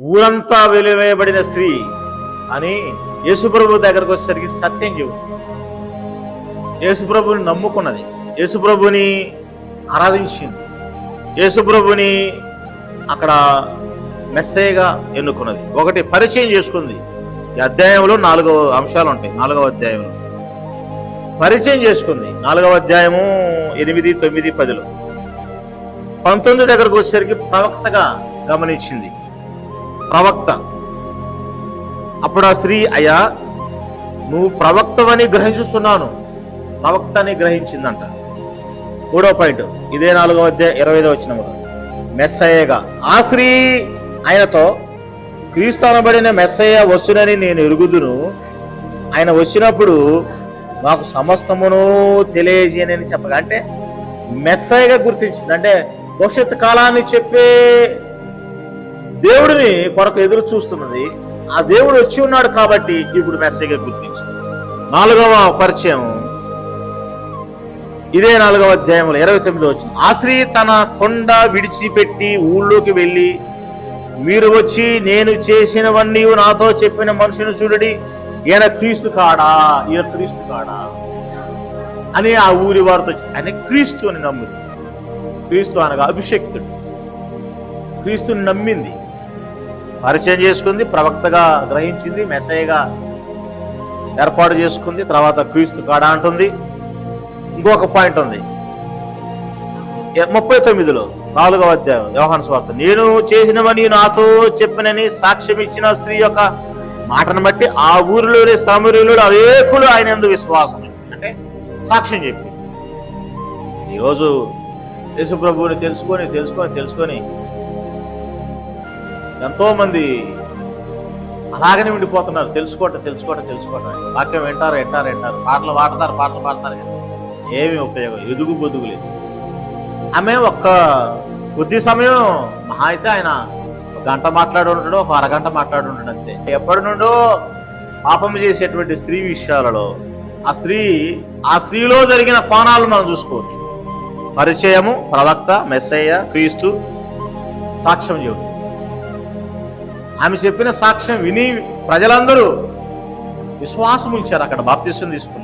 ఊరంతా వెలివేయబడిన స్త్రీ అని యేసుప్రభు దగ్గరకు వచ్చేసరికి సత్యం చెబుతుంది. యేసుప్రభుని నమ్ముకున్నది. యేసుప్రభుని ఆరాధించింది. యేసుప్రభుని అక్కడ మెస్సేగా ఎన్నుకున్నది. ఒకటి పరిచయం చేసుకుంది. ఈ అధ్యాయంలో నాలుగో అంశాలు ఉంటాయి. నాలుగవ అధ్యాయంలో. పరిచయం చేసుకుంది. నాలుగవ అధ్యాయము ఎనిమిది తొమ్మిది పదిలో. పంతొమ్మిది దగ్గరకు వచ్చేసరికి ప్రవక్తగా గమనించింది. ప్రవక్త. అప్పుడు ఆ స్త్రీ అయ్యా నువ్వు ప్రవక్తవని గ్రహించుస్తున్నాను ప్రవక్త అని గ్రహించిందంట. మూడో పాయింట్ ఇదే నాలుగో మధ్య ఇరవై ఐదో వచ్చిన మెస్సయ్యగా ఆ స్త్రీ ఆయనతో క్రీస్తు అనబడిన మెస్సయ్య వచ్చునని నేను ఎరుగుదును. ఆయన వచ్చినప్పుడు మాకు సమస్తమును తెలియజేయనని చెప్పగా అంటే మెస్సయ్యగా గుర్తించింది. అంటే భవిష్యత్ కాలాన్ని చెప్పే దేవుడిని కొరకు ఎదురు చూస్తున్నది. ఆ దేవుడు వచ్చి ఉన్నాడు కాబట్టి ఇప్పుడు మెస్సయ్యగా గుర్తించింది. నాలుగవ పరిచయం. ఇదే నాలుగవ అధ్యాయంలో ఇరవై తొమ్మిది వచ్చింది ఆ స్త్రీ తన కొండ విడిచిపెట్టి ఊళ్ళోకి వెళ్ళి మీరు వచ్చి నేను చేసినవన్నీ నాతో చెప్పిన మనుషుని చూడడి. ఈయన క్రీస్తు కాడా? ఈయన క్రీస్తు కాడా? అని ఆ ఊరి వారితో ఆయన క్రీస్తు అని నమ్మింది క్రీస్తు అనగా అభిషక్తుడు. క్రీస్తుని నమ్మింది. పరిచయం చేసుకుంది ప్రవక్తగా గ్రహించింది మెసేజ్గా ఏర్పాటు చేసుకుంది తర్వాత క్రీస్తు కాడా అంటుంది. ఇంకొక పాయింట్ ఉంది. ముప్పై తొమ్మిదిలో నాలుగవ అధ్యాయం వ్యవహాన్ స్వార్థ. నేను చేసినవని నాతో చెప్పినని సాక్ష్యం ఇచ్చిన స్త్రీ యొక్క మాటను బట్టి ఆ ఊరిలోని సమరులు అవేకులు ఆయన ఎందు విశ్వాసం అంటే సాక్ష్యం చెప్పి. ఈరోజు యేసుప్రభువుని తెలుసుకొని తెలుసుకొని తెలుసుకొని ఎంతో మంది అలాగనే ఉండిపోతున్నారు. తెలుసుకోవటం తెలుసుకోవటం తెలుసుకోవటం వాక్యం వింటారు వింటారు వింటారు. పాటలు పాడతారు పాటలు పాడతారు కానీ ఏమి ఉపయోగం ఎదుగు బొదుగు లేదు. ఆమె ఒక్క కొద్ది సమయం మహా అయితే ఆయన గంట మాట్లాడి ఉంటాడు ఒక అరగంట మాట్లాడి ఉంటాడు అంతే. ఎప్పటి నుండో పాపం చేసేటువంటి స్త్రీ విషయాలలో ఆ స్త్రీ ఆ స్త్రీలో జరిగిన కోణాలు మనం చూసుకోవచ్చు. పరిచయము ప్రవక్త మెస్సయ్య క్రీస్తు సాక్ష్యం చెబుతుంది. ఆమె చెప్పిన సాక్ష్యం విని ప్రజలందరూ విశ్వాసం ఉంచారు అక్కడ బాప్తీసం తీసుకున్నారు.